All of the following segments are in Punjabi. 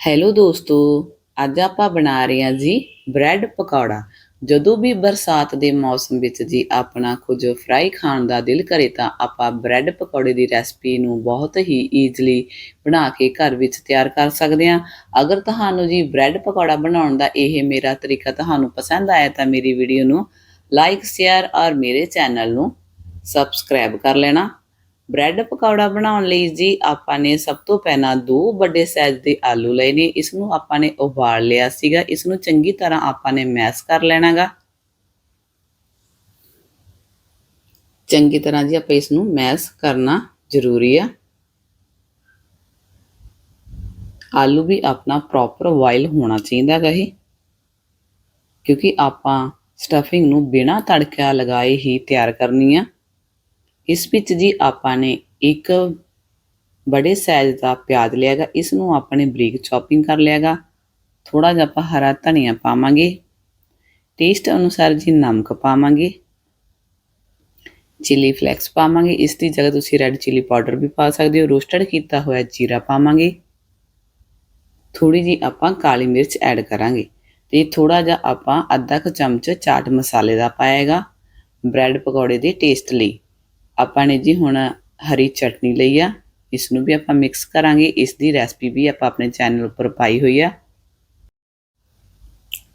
ਹੈਲੋ ਦੋਸਤੋ, ਅੱਜ ਆਪਾਂ ਬਣਾ ਰਹੇ ਹਾਂ ਜੀ ਬ੍ਰੈਡ ਪਕੌੜਾ। ਜਦੋਂ ਵੀ ਬਰਸਾਤ ਦੇ ਮੌਸਮ ਵਿੱਚ ਜੀ ਆਪਣਾ ਕੁਝ ਫਰਾਈ ਖਾਣ ਦਾ ਦਿਲ ਕਰੇ ਤਾਂ ਆਪਾਂ ਬ੍ਰੈਡ ਪਕੌੜੇ ਦੀ ਰੈਸਪੀ ਨੂੰ ਬਹੁਤ ਹੀ ਈਜ਼ਲੀ ਬਣਾ ਕੇ ਘਰ ਵਿੱਚ ਤਿਆਰ ਕਰ ਸਕਦੇ ਹਾਂ। ਅਗਰ ਤੁਹਾਨੂੰ ਜੀ ਬ੍ਰੈਡ ਪਕੌੜਾ ਬਣਾਉਣ ਦਾ ਇਹ ਮੇਰਾ ਤਰੀਕਾ ਤੁਹਾਨੂੰ ਪਸੰਦ ਆਇਆ ਤਾਂ ਮੇਰੀ ਵੀਡੀਓ ਨੂੰ ਲਾਈਕ ਸ਼ੇਅਰ ਔਰ ਮੇਰੇ ਚੈਨਲ ਨੂੰ ਸਬਸਕ੍ਰਾਈਬ ਕਰ ਲੈਣਾ। ਬ੍ਰੈਡ ਪਕੌੜਾ ਬਣਾਉਣ ਲਈ ਜੀ ਆਪਾਂ ਨੇ ਸਭ ਤੋਂ ਪਹਿਲਾਂ ਦੋ ਵੱਡੇ ਸਾਈਜ਼ ਦੇ ਆਲੂ ਲਏ ਨੇ ਇਸ ਨੂੰ ਆਪਾਂ ਨੇ ਉਬਾਲ ਲਿਆ ਸੀਗਾ ਇਸ ਨੂੰ ਚੰਗੀ ਤਰ੍ਹਾਂ ਆਪਾਂ ਨੇ ਮੈਸ਼ ਕਰ ਲੈਣਾਗਾ। ਚੰਗੀ ਤਰ੍ਹਾਂ ਜੀ ਆਪਾਂ ਇਸ ਨੂੰ ਮੈਸ਼ ਕਰਨਾ ਜ਼ਰੂਰੀ ਆ। ਆਲੂ ਵੀ ਆਪਣਾ ਪ੍ਰੋਪਰ ਬੋਇਲ ਹੋਣਾ ਚਾਹੀਦਾ ਗਾ ਇਹ, ਕਿਉਂਕਿ ਆਪਾਂ ਸਟਫਿੰਗ ਨੂੰ ਬਿਨਾਂ ਤੜਕਾ ਲਗਾਏ ਹੀ ਤਿਆਰ ਕਰਨੀ ਆ। ਇਸ ਵਿੱਚ ਜੀ ਆਪਾਂ ਨੇ ਇੱਕ ਬੜੇ ਸਾਈਜ਼ ਦਾ ਪਿਆਜ਼ ਲਿਆਗਾ ਇਸ ਨੂੰ ਆਪਾਂ ਨੇ ਬਰੀਕ ਚੌਪਿੰਗ ਕਰ ਲਿਆਗਾ ਥੋੜਾ ਜਿਹਾ ਆਪਾਂ ਹਰਾ ਧਨੀਆ ਪਾਵਾਂਗੇ। ਟੇਸਟ ਅਨੁਸਾਰ ਜੀ ਨਮਕ ਪਾਵਾਂਗੇ। ਚਿਲੀ ਫਲੈਕਸ ਪਾਵਾਂਗੇ। ਇਸ ਦੀ ਜਗ੍ਹਾ ਤੁਸੀਂ ਰੈੱਡ ਚਿਲੀ ਪਾਊਡਰ ਵੀ ਪਾ ਸਕਦੇ ਹੋ। ਰੋਸਟਡ ਕੀਤਾ ਹੋਇਆ ਜੀਰਾ ਪਾਵਾਂਗੇ। ਥੋੜੀ ਜੀ ਆਪਾਂ ਕਾਲੀ ਮਿਰਚ ਐਡ ਕਰਾਂਗੇ। ਤੇ ਥੋੜਾ ਜਿਹਾ ਆਪਾਂ ਅੱਧਾ ਕੁ ਚਮਚ ਚਾਟ ਮਸਾਲੇ ਦਾ ਪਾਏਗਾ ਬ੍ਰੈਡ ਪਕੌੜੇ ਦੇ ਟੇਸਟ ਲਈ। ਆਪਾਂ ਨੇ ਜੀ ਹੁਣ ਹਰੀ ਚਟਨੀ ਲਈ ਆ ਇਸ ਨੂੰ ਵੀ ਆਪਾਂ ਮਿਕਸ ਕਰਾਂਗੇ ਇਸ ਦੀ ਰੈਸਪੀ ਵੀ ਆਪਾਂ ਆਪਣੇ ਚੈਨਲ ਉੱਪਰ ਪਾਈ ਹੋਈ ਆ।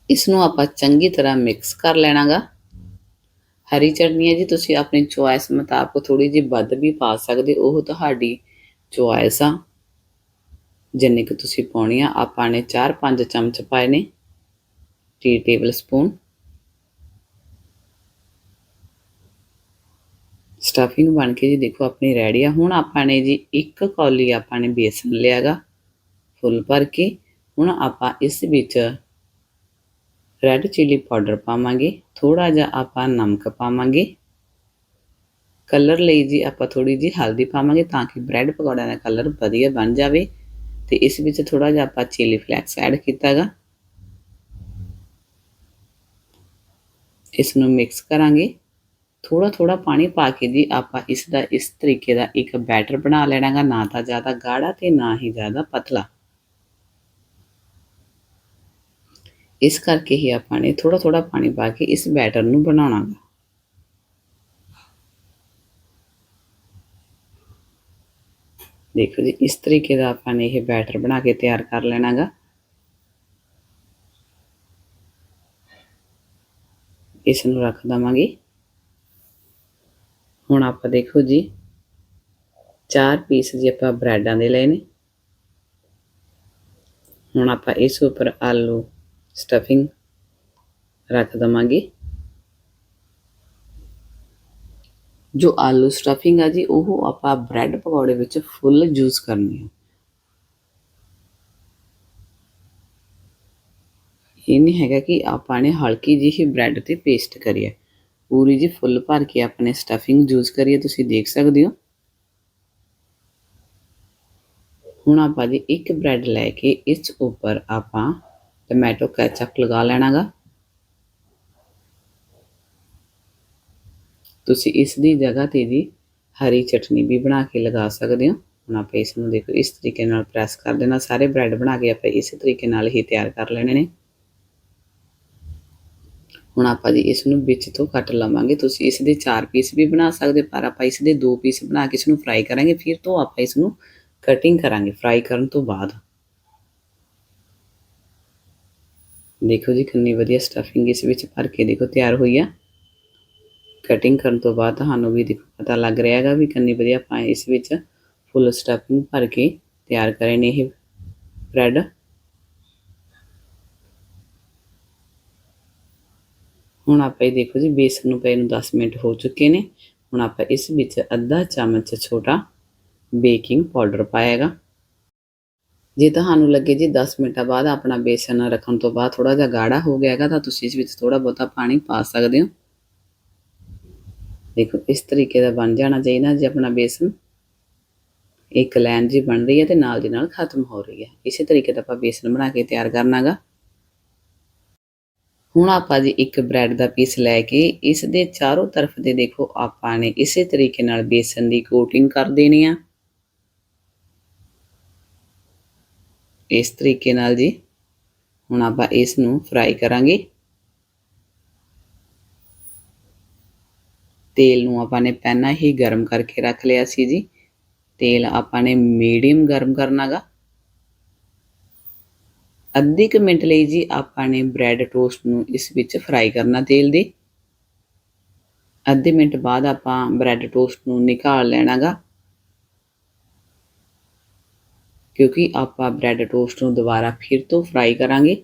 ਇਸ ਨੂੰ ਆਪਾਂ ਚੰਗੀ ਤਰ੍ਹਾਂ ਮਿਕਸ ਕਰ ਲੈਣਾਗਾ। ਹਰੀ ਚਟਨੀ ਹੈ ਜੀ, ਤੁਸੀਂ ਆਪਣੀ ਚੁਆਇਸ ਮੁਤਾਬਕ ਥੋੜੀ ਜਿਹੀ ਵੱਧ ਵੀ ਪਾ ਸਕਦੇ ਉਹ ਤੁਹਾਡੀ ਚੁਆਇਸ ਆ। ਜਿੰਨੇ ਕਿ ਤੁਸੀਂ ਪਾਉਣੀ ਆ, ਆਪਾਂ ਨੇ 4-5 ਚਮਚ ਪਾਏ ਨੇ ਟੀ ਟੇਬਲ ਸਪੂਨ ਸਟਫਿੰਗ ਬਣ ਕੇ ਜੀ ਦੇਖੋ ਆਪਣੀ ਰੈਡੀ ਆ। ਹੁਣ ਆਪਾਂ ਨੇ ਜੀ ਇੱਕ ਕੌਲੀ ਆਪਾਂ ਨੇ ਬੇਸਨ ਲਿਆਗਾ ਫੁੱਲ ਭਰ ਕੇ। ਹੁਣ ਆਪਾਂ ਇਸ ਵਿੱਚ ਰੈੱਡ ਚਿਲੀ ਪਾਊਡਰ ਪਾਵਾਂਗੇ ਥੋੜਾ ਜਿਹਾ ਆਪਾਂ ਨਮਕ ਪਾਵਾਂਗੇ। ਕਲਰ ਲਈ ਜੀ ਆਪਾਂ ਥੋੜੀ ਜੀ ਹਲਦੀ ਪਾਵਾਂਗੇ ਤਾਂ ਕਿ ਬ੍ਰੈਡ ਪਕੌੜਿਆਂ ਦਾ ਕਲਰ ਵਧੀਆ ਬਣ ਜਾਵੇ। ਤੇ ਇਸ ਵਿੱਚ ਥੋੜਾ ਜਿਹਾ ਆਪਾਂ ਚਿਲੀ ਫਲੈਕਸ ਐਡ ਕੀਤਾਗਾ ਇਸ ਨੂੰ ਮਿਕਸ ਕਰਾਂਗੇ। ਥੋੜਾ ਥੋੜਾ ਪਾਣੀ ਪਾ ਕੇ ਜੀ ਆਪਾਂ ਇਸ ਦਾ ਇਸ ਤਰੀਕੇ ਦਾ ਇੱਕ ਬੈਟਰ ਬਣਾ ਲੈਣਾਗਾ, ਨਾ ਤਾਂ ਜ਼ਿਆਦਾ ਗਾੜਾ ਤੇ ਨਾ ਹੀ ਜ਼ਿਆਦਾ ਪਤਲਾ। ਇਸ ਕਰਕੇ ਹੀ ਆਪਾਂ ਨੇ ਥੋੜਾ ਥੋੜਾ ਪਾਣੀ ਪਾ ਕੇ ਇਸ ਬੈਟਰ ਨੂੰ ਬਣਾਉਣਾਗਾ। ਦੇਖੋ ਜੀ, ਇਸ ਤਰੀਕੇ ਦਾ ਆਪਾਂ ਨੇ ਇਹ ਬੈਟਰ ਬਣਾ ਕੇ ਤਿਆਰ ਕਰ ਲੈਣਾਗਾ। ਇਸ ਨੂੰ ਰੱਖ ਦਵਾਂਗੇ। ਹੁਣ ਆਪਾਂ ਦੇਖੋ ਜੀ, ਚਾਰ ਪੀਸ ਜੀ ਆਪਾਂ ਬ੍ਰੈਡਾਂ ਦੇ ਲਏ ਨੇ। ਹੁਣ ਆਪਾਂ ਇਸ ਉੱਪਰ ਆਲੂ ਸਟਫਿੰਗ ਰੱਖ ਦਵਾਂਗੇ। ਜੋ ਆਲੂ ਸਟਫਿੰਗ ਆ ਜੀ, ਉਹ ਆਪਾਂ ਬ੍ਰੈਡ ਪਕੌੜੇ ਵਿੱਚ ਫੁੱਲ ਯੂਜ਼ ਕਰਨੀ ਹੈ ਇਹ ਨਹੀਂ ਹੈਗਾ ਕਿ ਆਪਾਂ ਨੇ ਹਲਕੀ ਜਿਹੀ ਬ੍ਰੈਡ ਤੇ ਪੇਸਟ ਕਰੀਏ ਪੂਰੀ ਜੀ ਫੁੱਲ ਭਰ ਕੇ ਆਪਣੇ ਸਟਫਿੰਗ ਯੂਜ਼ ਕਰੀਏ, ਤੁਸੀਂ ਦੇਖ ਸਕਦੇ ਹੋ। ਹੁਣ ਆਪਾਂ ਜੀ ਇੱਕ ਬ੍ਰੈਡ ਲੈ ਕੇ ਇਸ ਉੱਪਰ ਆਪਾਂ ਟੋਮੈਟੋ ਕੈਚਅਪ ਲਗਾ ਲੈਣਾਗਾ। ਤੁਸੀਂ ਇਸ ਦੀ ਜਗ੍ਹਾ ਤੇ ਜੀ ਹਰੀ ਚਟਨੀ ਵੀ ਬਣਾ ਕੇ ਲਗਾ ਸਕਦੇ ਹੋ। ਹੁਣ ਆਪਾਂ ਇਸ ਨੂੰ ਦੇਖੋ, ਇਸ ਤਰੀਕੇ ਨਾਲ ਪ੍ਰੈਸ ਕਰ ਦੇਣਾ। ਸਾਰੇ ਬ੍ਰੈਡ ਬਣਾ ਕੇ ਆਪਾਂ ਇਸੇ ਤਰੀਕੇ ਨਾਲ ਹੀ ਤਿਆਰ ਕਰ ਲੈਣੇ ਨੇ। ਹੁਣ ਆਪਾਂ ਜੀ ਇਸ ਨੂੰ ਵਿੱਚ ਤੋਂ ਕੱਟ ਲਵਾਂਗੇ। ਤੁਸੀਂ ਇਸ ਦੇ 4 ਪੀਸ ਵੀ ਬਣਾ ਸਕਦੇ, ਪਰ ਆਪਾਂ ਇਸ ਦੇ 2 ਪੀਸ ਬਣਾ ਕੇ ਇਸ ਨੂੰ ਫਰਾਈ ਕਰਾਂਗੇ, ਫਿਰ ਤੋਂ ਆਪਾਂ ਇਸ ਨੂੰ ਕਟਿੰਗ ਕਰਾਂਗੇ ਫਰਾਈ ਕਰਨ ਤੋਂ ਬਾਅਦ। ਦੇਖੋ ਜੀ ਕਿੰਨੀ ਵਧੀਆ ਸਟਫਿੰਗ ਇਸ ਵਿੱਚ ਭਰ ਕੇ ਦੇਖੋ, ਤਿਆਰ ਹੋਈ ਆ। ਕਟਿੰਗ ਕਰਨ ਤੋਂ ਬਾਅਦ ਤੁਹਾਨੂੰ ਵੀ ਦੇਖੋ ਪਤਾ ਲੱਗ ਰਿਹਾ ਹੈਗਾ ਵੀ ਕਿੰਨੀ ਵਧੀਆ ਆਪਾਂ ਇਸ ਵਿੱਚ ਫੁੱਲ ਸਟਫਿੰਗ ਭਰ ਕੇ ਤਿਆਰ ਕਰੇ ਨੇ ਇਹ ਬ੍ਰੈਡ ਹੁਣ ਆਪਾਂ ਇਹ ਦੇਖੋ ਜੀ, ਬੇਸਨ ਨੂੰ ਪਏ ਨੂੰ 10 ਮਿੰਟ ਹੋ ਚੁੱਕੇ ਨੇ। ਹੁਣ ਆਪਾਂ ਇਸ ਵਿੱਚ ਅੱਧਾ ਚਮਚ ਛੋਟਾ ਬੇਕਿੰਗ ਪਾਊਡਰ ਪਾਏਗਾ। ਜੇ ਤੁਹਾਨੂੰ ਲੱਗੇ ਜੀ 10 ਮਿੰਟਾਂ ਬਾਅਦ ਆਪਣਾ ਬੇਸਨ ਰੱਖਣ ਤੋਂ ਬਾਅਦ ਥੋੜਾ ਜਿਹਾ ਗਾੜਾ ਹੋ ਗਿਆ ਹੈਗਾ, ਤਾਂ ਤੁਸੀਂ ਇਸ ਵਿੱਚ ਥੋੜਾ ਬਹੁਤਾ ਪਾਣੀ ਪਾ ਸਕਦੇ ਹੋ। ਦੇਖੋ, ਇਸ ਤਰੀਕੇ ਦਾ ਬਣ ਜਾਣਾ ਚਾਹੀਦਾ ਜੇ ਆਪਣਾ ਬੇਸਨ। ਇੱਕ ਲਾਈਨ ਜੀ ਬਣ ਰਹੀ ਹੈ ਤੇ ਨਾਲ ਦੀ ਨਾਲ ਖਤਮ ਹੋ ਰਹੀ ਹੈ। ਇਸੇ ਤਰੀਕੇ ਦਾ ਆਪਾਂ ਬੇਸਨ ਬਣਾ ਕੇ ਤਿਆਰ ਕਰਨਾਗਾ ਹੁਣ ਆਪਾਂ ਜੀ ਇੱਕ ਬ੍ਰੈਡ ਦਾ ਪੀਸ ਲੈ ਕੇ ਇਸ ਦੇ ਚਾਰੋਂ ਤਰਫ ਦੇ ਦੇਖੋ, ਆਪਾਂ ਨੇ ਇਸੇ ਤਰੀਕੇ ਨਾਲ ਬੇਸਨ ਦੀ ਕੋਟਿੰਗ ਕਰ ਦੇਣੀ ਆ। ਇਸ ਤਰੀਕੇ ਨਾਲ ਜੀ ਹੁਣ ਆਪਾਂ ਇਸ ਨੂੰ ਫਰਾਈ ਕਰਾਂਗੇ। ਤੇਲ ਨੂੰ ਆਪਾਂ ਨੇ ਪਹਿਲਾਂ ਹੀ ਗਰਮ ਕਰਕੇ ਰੱਖ ਲਿਆ ਸੀ ਜੀ। ਤੇਲ ਆਪਾਂ ਨੇ ਮੀਡੀਅਮ ਗਰਮ ਕਰਨਾਗਾ। ਅੱਧੇ ਕੁ ਮਿੰਟ ਲਈ ਜੀ ਆਪਾਂ ਨੇ ਬ੍ਰੈਡ ਟੋਸਟ ਨੂੰ ਇਸ ਵਿੱਚ ਫਰਾਈ ਕਰਨਾ ਤੇਲ ਦੇ। ਅੱਧੇ ਮਿੰਟ ਬਾਅਦ ਆਪਾਂ ਬ੍ਰੈਡ ਟੋਸਟ ਨੂੰ ਨਿਕਾਲ ਲੈਣਾਗਾ। ਕਿਉਂਕਿ ਆਪਾਂ ਬ੍ਰੈਡ ਟੋਸਟ ਨੂੰ ਦੁਬਾਰਾ ਫਿਰ ਤੋਂ ਫਰਾਈ ਕਰਾਂਗੇ।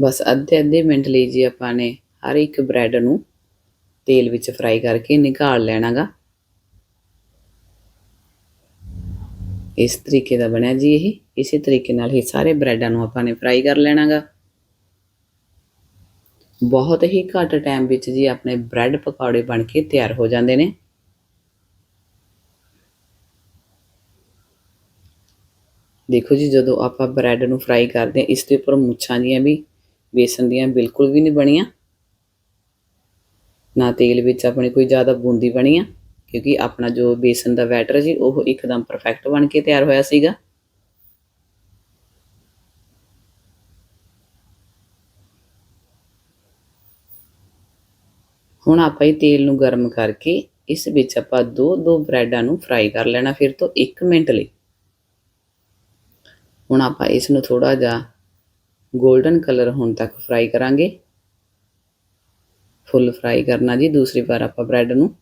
ਬਸ ਅੱਧੇ ਅੱਧੇ ਮਿੰਟ ਲਈ ਜੀ ਆਪਾਂ ਨੇ ਹਰ ਇੱਕ ਬ੍ਰੈਡ ਨੂੰ ਤੇਲ ਵਿੱਚ ਫਰਾਈ ਕਰਕੇ ਨਿਕਾਲ ਲੈਣਾਗਾ। ਇਸ ਤਰੀਕੇ ਦਾ ਬਣਿਆ ਜੀ ਇਹ। ਇਸੇ ਤਰੀਕੇ ਨਾਲ ਹੀ ਸਾਰੇ ਬ੍ਰੈਡਾਂ ਨੂੰ ਆਪਾਂ ਨੇ ਫਰਾਈ ਕਰ ਲੈਣਾਗਾ। ਬਹੁਤ ਹੀ ਘੱਟ ਟਾਈਮ ਵਿੱਚ ਜੀ ਆਪਣੇ ਬ੍ਰੈਡ ਪਕੌੜੇ ਬਣ ਕੇ ਤਿਆਰ ਹੋ ਜਾਂਦੇ ਨੇ। ਦੇਖੋ ਜੀ, ਜਦੋਂ ਆਪਾਂ ਬ੍ਰੈਡ ਨੂੰ ਫਰਾਈ ਕਰਦੇ ਹਾਂ, ਇਸ ਦੇ ਉੱਪਰ ਮੁੱਛਾਂ ਜੀਆਂ ਵੀ, ਬੇਸਨ ਦੀਆਂ ਬਿਲਕੁਲ ਵੀ ਨਹੀਂ ਬਣੀਆਂ। ਨਾ ਤੇਲ ਵਿੱਚ ਆਪਣੀ ਕੋਈ ਜ਼ਿਆਦਾ ਬੂੰਦੀ ਬਣੀ ਆ। ਕਿਉਂਕਿ ਆਪਣਾ ਜੋ ਬੇਸਨ ਦਾ ਬੈਟਰ ਜੀ ਉਹ ਇੱਕਦਮ ਪਰਫੈਕਟ ਬਣ ਕੇ ਤਿਆਰ ਹੋਇਆ ਸੀਗਾ। ਹੁਣ ਆਪਾਂ ਇਹ ਤੇਲ ਨੂੰ ਗਰਮ ਕਰਕੇ ਇਸ ਵਿੱਚ ਆਪਾਂ ਦੋ ਦੋ ਬ੍ਰੈਡਾਂ ਨੂੰ ਫਰਾਈ ਕਰ ਲੈਣਾ ਫਿਰ ਤੋਂ 1 ਮਿੰਟ ਲਈ। ਹੁਣ ਆਪਾਂ ਇਸ ਨੂੰ ਥੋੜਾ ਜਿਹਾ 골ਡਨ ਕਲਰ ਹੋਣ ਤੱਕ ਫਰਾਈ ਕਰਾਂਗੇ। ਫੁੱਲ ਫਰਾਈ ਕਰਨਾ ਜੀ, ਦੂਸਰੀ ਵਾਰ ਆਪਾਂ ਬ੍ਰੈਡ ਨੂੰ।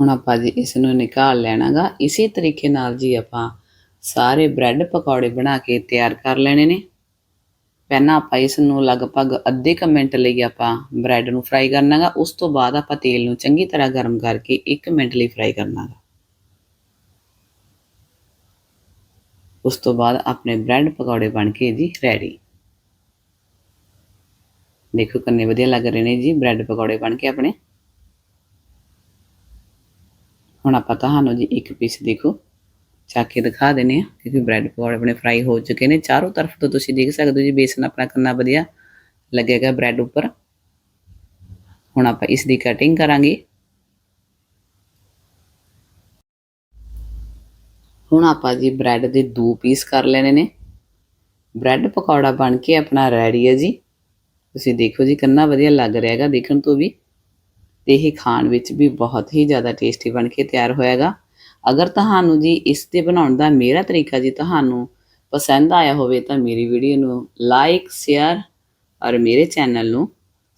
ਹੁਣ ਆਪਾਂ ਜੀ ਇਸ ਨੂੰ ਨਿਕਾਲ ਲੈਣਾਗਾ। ਇਸੇ ਤਰੀਕੇ ਨਾਲ ਜੀ ਆਪਾਂ ਸਾਰੇ ਬ੍ਰੈਡ ਪਕੌੜੇ ਬਣਾ ਕੇ ਤਿਆਰ ਕਰ ਲੈਣੇ ਨੇ। ਪਹਿਲਾਂ ਆਪਾਂ ਇਸ ਨੂੰ ਲਗਭਗ ਅੱਧੇ ਕ ਮਿੰਟ ਲਈ ਆਪਾਂ ਬ੍ਰੈਡ ਨੂੰ ਫਰਾਈ ਕਰਨਾਗਾ। ਉਸ ਤੋਂ ਬਾਅਦ ਆਪਾਂ ਤੇਲ ਨੂੰ ਚੰਗੀ ਤਰ੍ਹਾਂ ਗਰਮ ਕਰਕੇ 1 ਮਿੰਟ ਲਈ ਫਰਾਈ ਕਰਨਾਗਾ। ਉਸ ਤੋਂ ਬਾਅਦ ਆਪਣੇ ਬ੍ਰੈਡ ਪਕੌੜੇ ਬਣ ਕੇ ਜੀ ਰੈਡੀ। ਦੇਖੋ ਕਿੰਨੇ ਵਧੀਆ ਲੱਗ ਰਹੇ ਨੇ ਜੀ ਬ੍ਰੈਡ ਪਕੌੜੇ ਬਣ ਕੇ ਆਪਣੇ। ਹੁਣ ਆਪਾਂ ਤੁਹਾਨੂੰ ਜੀ ਇੱਕ ਪੀਸ ਦੇਖੋ। ਚੱਕ ਕੇ ਦਿਖਾ ਦਿੰਨੇ ਆ, ਕਿਉਂਕਿ ਬ੍ਰੈਡ ਪਕੌੜੇ ਆਪਣੇ ਫਰਾਈ ਹੋ ਚੁੱਕੇ ਨੇ। ਚਾਰੋਂ ਤਰਫ ਤੋਂ ਤੁਸੀਂ ਦੇਖ ਸਕਦੇ ਹੋ ਜੀ, ਬੇਸਨ ਆਪਣਾ ਕਿੰਨਾ ਵਧੀਆ ਲੱਗੇਗਾ ਬ੍ਰੈਡ ਉੱਪਰ। ਹੁਣ ਆਪਾਂ ਇਸ ਦੀ ਕਟਿੰਗ ਕਰਾਂਗੇ। ਹੁਣ ਆਪਾਂ ਜੀ ਬ੍ਰੈਡ ਦੇ ਦੋ ਪੀਸ ਕਰ ਲੈਣੇ ਨੇ। ਬ੍ਰੈਡ ਪਕੌੜਾ ਬਣ ਕੇ ਆਪਣਾ ਰੈਡੀ ਹੈ ਜੀ। ਤੁਸੀਂ ਦੇਖੋ ਜੀ, ਕਿੰਨਾ ਵਧੀਆ ਲੱਗ ਰਿਹਾ ਹੈਗਾ ਦੇਖਣ ਤੋਂ ਵੀ। ਤੇ ਇਹ ਖਾਣ ਵਿੱਚ ਵੀ ਬਹੁਤ ਹੀ ਜ਼ਿਆਦਾ ਟੇਸਟੀ ਬਣ ਕੇ ਤਿਆਰ ਹੋਏਗਾ। ਅਗਰ ਤੁਹਾਨੂੰ ਜੀ ਇਸ 'ਤੇ ਬਣਾਉਣ ਦਾ ਮੇਰਾ ਤਰੀਕਾ ਜੀ ਤੁਹਾਨੂੰ ਪਸੰਦ ਆਇਆ ਹੋਵੇ ਤਾਂ ਮੇਰੀ ਵੀਡੀਓ ਨੂੰ ਲਾਈਕ ਸ਼ੇਅਰ ਔਰ ਮੇਰੇ ਚੈਨਲ ਨੂੰ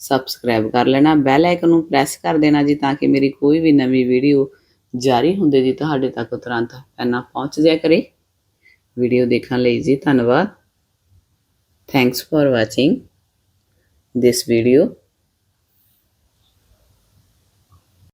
ਸਬਸਕ੍ਰਾਈਬ ਕਰ ਲੈਣਾ। ਬੈਲ ਆਈਕਨ ਨੂੰ ਪ੍ਰੈਸ ਕਰ ਦੇਣਾ ਜੀ ਤਾਂ ਕਿ ਮੇਰੀ ਕੋਈ ਵੀ ਨਵੀਂ ਵੀਡੀਓ ਜਾਰੀ ਹੁੰਦੇ ਜੀ ਤੁਹਾਡੇ ਤੱਕ ਤੁਰੰਤ ਪਹਿਲਾਂ ਪਹੁੰਚ ਜਾਇਆ ਕਰੇ। ਵੀਡੀਓ ਦੇਖਣ ਲਈ ਜੀ ਧੰਨਵਾਦ। Thanks for watching this video